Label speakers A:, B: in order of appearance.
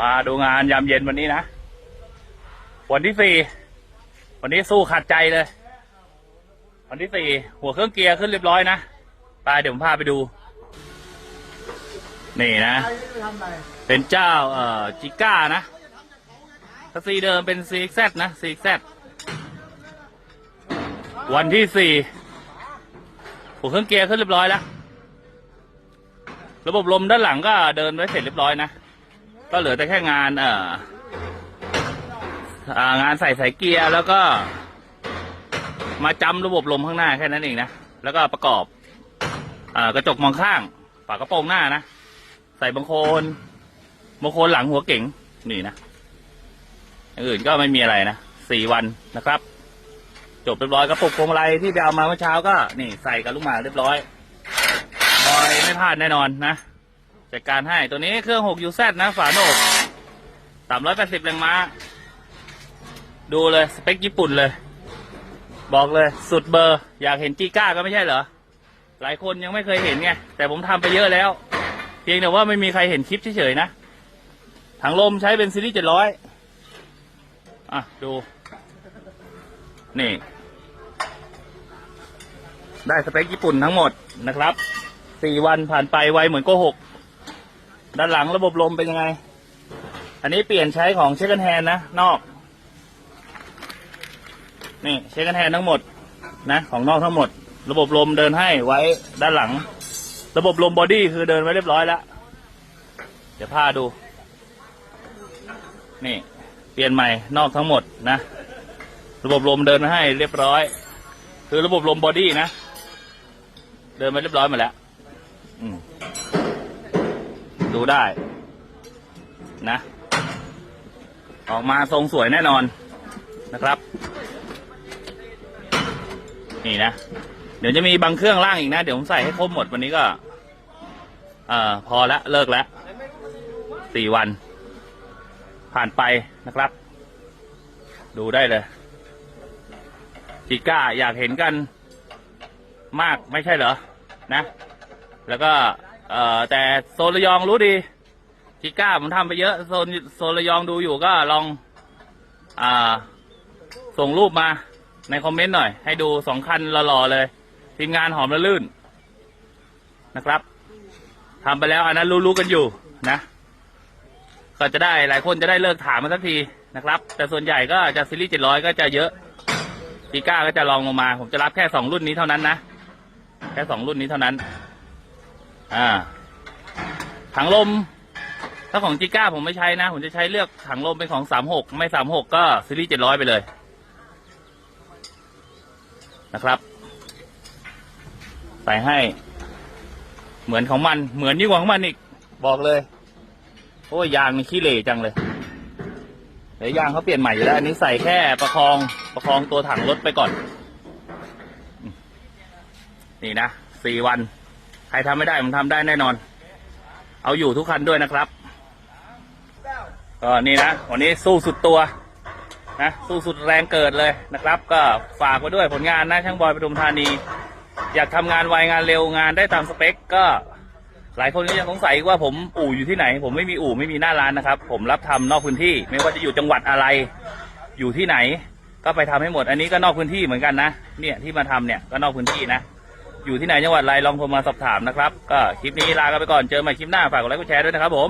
A: มาดูงานยามเย็นวันนี้นะวันที่สี่วันนี้สู้ขาดใจเลย วันที่สี่หัวเครื่องเกียร์ขึ้นเรียบร้อยนะไปเดี๋ยวผมพาไปดู นี่นะ เป็นเจ้าเอ่อจิก้านะสซีเดิมเป็น CXZ นะ CXZ วันที่สี่หัวเครื่องเกียร์ขึ้นเรียบร้อยแล้ว ระบบลมด้านหลังก็เดินไว้เสร็จเรียบร้อยนะ ก็เหลือแต่แค่งาน เอ่อองานใส่สายเกียร์แล้วก็ มาจำระบบลมข้างหน้าแค่นั้นเองนะ แล้วก็ประกอบอกระจกมองข้าง ฝากระโปรงหน้านะ ใส่บังโคนบังโคนหลังหัวเก๋งนี่นะอย่างอื่นก็ไม่มีอะไรนะสี่วันนะครับ จบเรียบร้อยกระปุกพวงมาลัยที่ไปเอามาเมื่อเช้าก็ นี่ใส่กับลูกหมากเรียบร้อยบอยไม่พลาดแน่นอนนะ จัดการให้ตัวนี้เครื่อง6 UZ นะ ฝาโหนก380 แรงม้า ดูเลยสเปคญี่ปุ่นเลย บอกเลยสุดเบอร์ อยากเห็นจีก้าก็ไม่ใช่เหรอ หลายคนยังไม่เคยเห็นไง แต่ผมทำไปเยอะแล้ว เพียงแต่ว่าไม่มีใครเห็นคลิปเฉยๆนะ ถังลมใช้เป็นซีรีส์700 อะ ดู นี่ ได้สเปคญี่ปุ่นทั้งหมดนะครับสี่วันผ่านไปไวเหมือนโกหก ด้านหลังระบบลมเป็นยังไง อันนี้เปลี่ยนใช้ของเชคกันแฮนนะ นอก นี่เชคกันแฮนทั้งหมดนะ ของนอกทั้งหมด ระบบลมเดินให้ไว้ด้านหลัง ระบบลมบอดี้คือเดินไว้เรียบร้อยแล้ว เดี๋ยวพาดู นี่ เปลี่ยนใหม่นอกทั้งหมดนะ ระบบลมเดินให้เรียบร้อย คือระบบลมบอดี้นะ เดินมาเรียบร้อยหมาแล้ว อืม ดูได้นะ ออกมาทรงสวยแน่นอนนะครับ นี่นะ เดี๋ยวจะมีบางเครื่องล่างอีกนะ เดี๋ยวผมใส่ให้ครบหมดวันนี้ก็ เอ่อพอละเลิกแล้วสี่วัน ผ่านไปนะครับ ดูได้เลยจิก้าอยากเห็นกันมากไม่ใช่เหรอ นะ แล้วก็ เอ่อแต่โซนระยองรู้ดีจิก้าผมทำไปเยอะโซนโซนระยองดูอยู่ก็ลองอ่าส่งรูปมาในคอมเมนต์หน่อย ให้ดูสองคันหล่อๆเลย ทีมงานหอมละลื่นนะครับทำไปแล้วอันนั้นรู้ๆกันอยู่นะ ก็จะได้หลายคนจะได้เลิกถามมาสักทีนะครับ แต่ส่วนใหญ่ก็จะซีรีส์เจ็ดร้อยก็จะเยอะปีก้าก็จะลองลงมา ผมจะรับแค่สองรุ่นนี้เท่านั้นนะ แค่สองรุ่นนี้เท่านั้น อ่า ถังลม ถ้าของจิก้าผมไม่ใช้นะ ผมจะใช้เลือกถังลมเป็นของสามหกไม่สามหกก็ซีรีส์เจ็ดร้อยไปเลย นะครับ ใส่ให้ เหมือนของมัน เหมือนยิ่งกว่าของมันอีก บอกเลย โอ้ยยางนี่ขี้เหร่จังเลยเดี๋ยวยางเขาเปลี่ยนใหม่อยู่แล้ว อันนี้ใส่แค่ประคองประคองตัวถังรถไปก่อน นี่นะสี่วัน ใครทำไม่ได้ผมทำได้แน่นอน เอาอยู่ทุกคันด้วยนะครับก็นี่นะวันนี้สู้สุดตัวนะสู้สุดแรงเกิดเลยนะครับ ก็ฝากไว้ด้วยผลงานนะช่างบอยปทุมธานี อยากทำงานไวงานเร็วงานได้ตามสเปคก็หลายคนก็ยังสงสัยว่าผมอู่อยู่ที่ไหน ผมไม่มีอู่ไม่มีหน้าร้านนะครับ ผมรับทำนอกพื้นที่ ไม่ว่าจะอยู่จังหวัดอะไร อยู่ที่ไหน ก็ไปทำให้หมด อันนี้ก็นอกพื้นที่เหมือนกันนะเนี่ยที่มาทำเนี่ยก็นอกพื้นที่นะ อยู่ที่ไหนจังหวัดอะไรลองโทรมาสอบถามนะครับ ก็คลิปนี้ลากันไปก่อนเจอใหม่คลิปหน้าฝากกดไลค์กดแชร์ด้วยนะครับผม